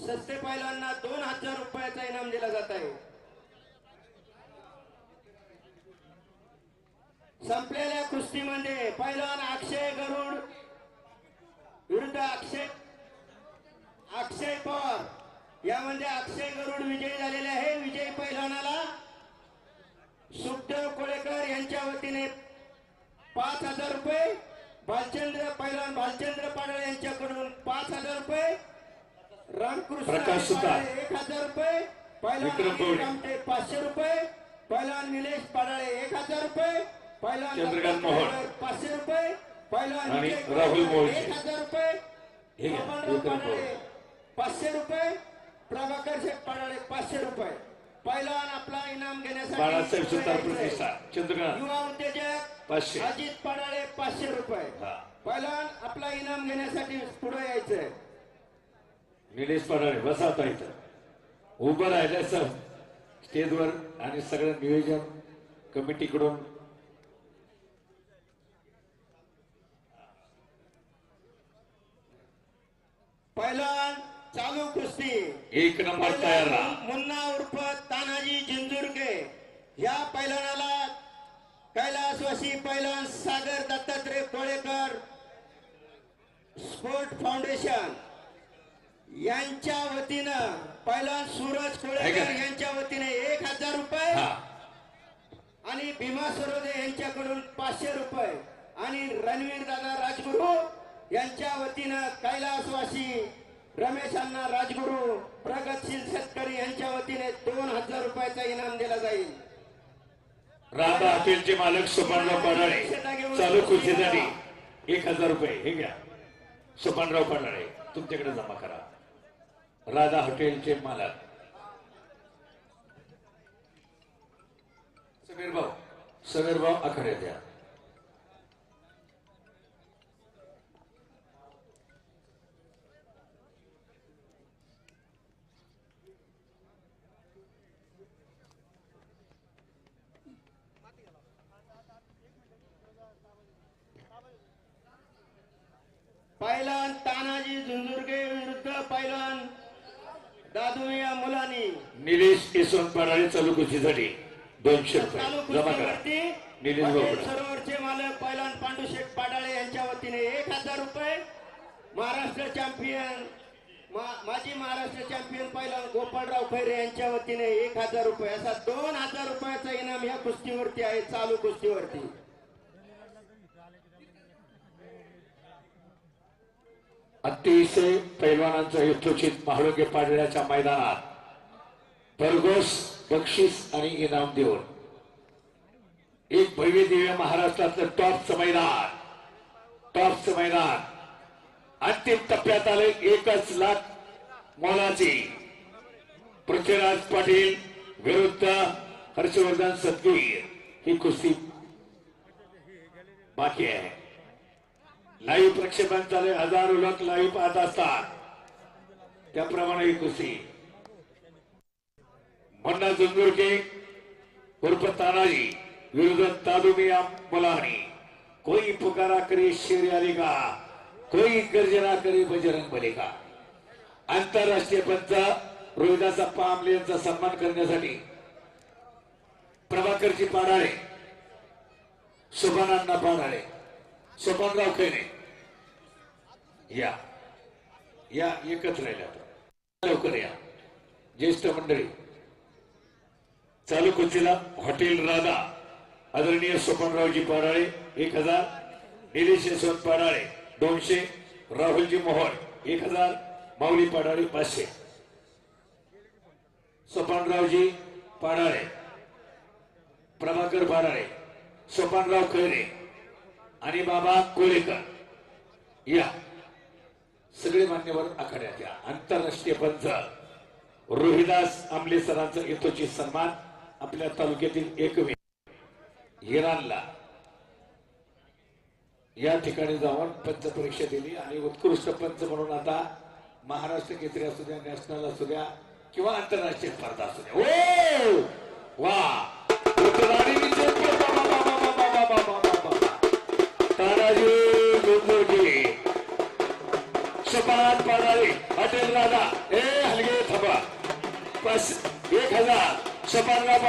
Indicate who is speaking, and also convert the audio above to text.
Speaker 1: सस्ते पैलवांना दोन हजार रुपयाचा इनाम दिला जात आहे. संपलेल्या कुस्तीमध्ये पैलवान अक्षय गरुड विरुद्ध अक्षय अक्षय पवार. यामध्ये अक्षय गरुड विजयी झालेले आहे. विजयी पैलवानाला सुखदेव कोळेकर यांच्या वतीने पाच हजार रुपये भालचंद्र पैलवान भालचंद्र पाडळ यांच्याकडून पाच हजार रुपये
Speaker 2: प्रकाश सुतार.
Speaker 1: एक हजार रुपये. कामटे पाचशे रुपये. पैलवान निलेश पाडाळे एक हजार रुपये. पैलवान
Speaker 2: चंद्रकांत.
Speaker 1: ड्रायव्हर पाचशे रुपये.
Speaker 2: आणि
Speaker 1: विजय
Speaker 2: राहुल मोहोळचे.
Speaker 1: एक हजार रुपये. पाचशे रुपये. प्रभाकर शेठ पाडाळे पाचशे रुपये. पैलवान आपला इनाम घेण्यासाठी
Speaker 2: बाळासाहेब सुतार चंद्रकांत.
Speaker 1: युवा उद्योजक
Speaker 2: पाचशे.
Speaker 1: अजित पडाळे पाचशे रुपये. पहिलवान आपला इनाम घेण्यासाठी पुढे यायचंय.
Speaker 2: निलेश पडाळे बसा इथं. उभं राहिलं सर स्टेजवर आणि सगळं नियोजन कमिटीकडून
Speaker 1: पहिलवान चालू कुस्ती.
Speaker 2: एक नंबर तयार
Speaker 1: मुन्ना उर्फ तानाजी जिंजुर्गे. या पैलवानाला कैलासवासी पैलवान सागर दत्तात्रय कोळेकर स्पोर्ट फाउंडेशन. यांच्या वतीनं पैलवान सूरज कोळेकर? यांच्या वतीने एक हजार रुपये आणि भीमा सरोदे यांच्याकडून पाचशे रुपये आणि रणवीर दादा राजगुरू यांच्या वतीनं कैलासवासी रमेश अण्णा राजगुरू प्रगतशील शेतकरी यांच्या वतीने दोन हजार रुपयाचा इनाम दिला जाईल.
Speaker 2: राधा हॉटेलचे मालक सोपानराव पडाळे चालू खुर्चीसाठी एक हजार रुपये हे घ्या. सोपानराव पडाळे तुमच्याकडे जमा करा. राधा हॉटेलचे मालक. समीर भाऊ समीर भाऊ आखाडे द्या.
Speaker 1: पैलवान तानाजी झुंझुर्गे विरुद्ध पैलवान दादू या मुलांनी
Speaker 2: निलेश यशवंत पडाळे चालू खुर्चीसाठी दोनशे
Speaker 1: चालू
Speaker 2: रुपये. जमा करा. निलेश.
Speaker 1: सरोवरचे मालक पैलवान पांडुशेठ पाडाळे यांच्या वतीने एक हजार रुपये. महाराष्ट्र चॅम्पियन माजी महाराष्ट्र चॅम्पियन पैलवान गोपाळराव खैरे यांच्या वतीने एक हजार रुपये. असा दोन हजार रुपयाचा इनाम या कुस्तीवरती आहे चालू कुस्तीवरती.
Speaker 2: अतिशय पैलवानांचं यथोचित महाळुंगे पाडण्याच्या मैदानात भरघोस बक्षीस आणि इनाम देऊन एक भव्य दिव्य महाराष्ट्रातलं टॉपचं मैदान टॉपचं मैदान. अंतिम टप्प्यात आले एकच लाख मोलाची. पृथ्वीराज पाटील विरुद्ध हर्षवर्धन सतगीर ही कुस्ती बाकी आहे. लाईव्ह प्रक्षेपण चालू हजारो लोक लाईव्ह पाहत असतात. त्याप्रमाणे ही कुस्ती. मन्ना जुंजुरके उर्फ तानाजी विरुद्ध तादुमिया मुलानी कोई पुकारा करे शेर का कोई गर्जना करे बजरंग बली आंतरराष्ट्रीय पंच रोहिदास अप्पा आमले यांचा सन्मान करण्यासाठी प्रभाकरजी पाडाळे शोभानांना पाडाळे सोपानराव खैरे या. या एकत्र राहिल्या लवकर या. ज्येष्ठ मंडळी. चालू कुर्चीला हॉटेल राधा. आदरणीय सोपानरावजी पाडाळे एक हजार. निलेश यशवंत पाडाळे दोनशे. राहुलजी मोहन एक हजार. माऊली पाडाळे पाचशे. सोपानरावजी पाडाळे प्रभाकर पाडाळे सोपानराव खैरे आणि बाबा कोळेकर या. सगळे मान्यवर आखाड्यात या. आंतरराष्ट्रीय पंच रोहिदास आमले सरांचा येतोची सन्मान आपल्या तालुक्यातील एकमेव हिरानला या ठिकाणी जाऊन पंच परीक्षा दिली आणि उत्कृष्ट पंच म्हणून आता महाराष्ट्र केसरी असू द्या नॅशनल असू द्या किंवा आंतरराष्ट्रीय स्पर्धा असू द्या. ओ! वा. तानाजी गोंदुरकी सपात पाडावी हॉटेल दादा. ए हलगे थपा पाच एक हजार. सपांना पाडा.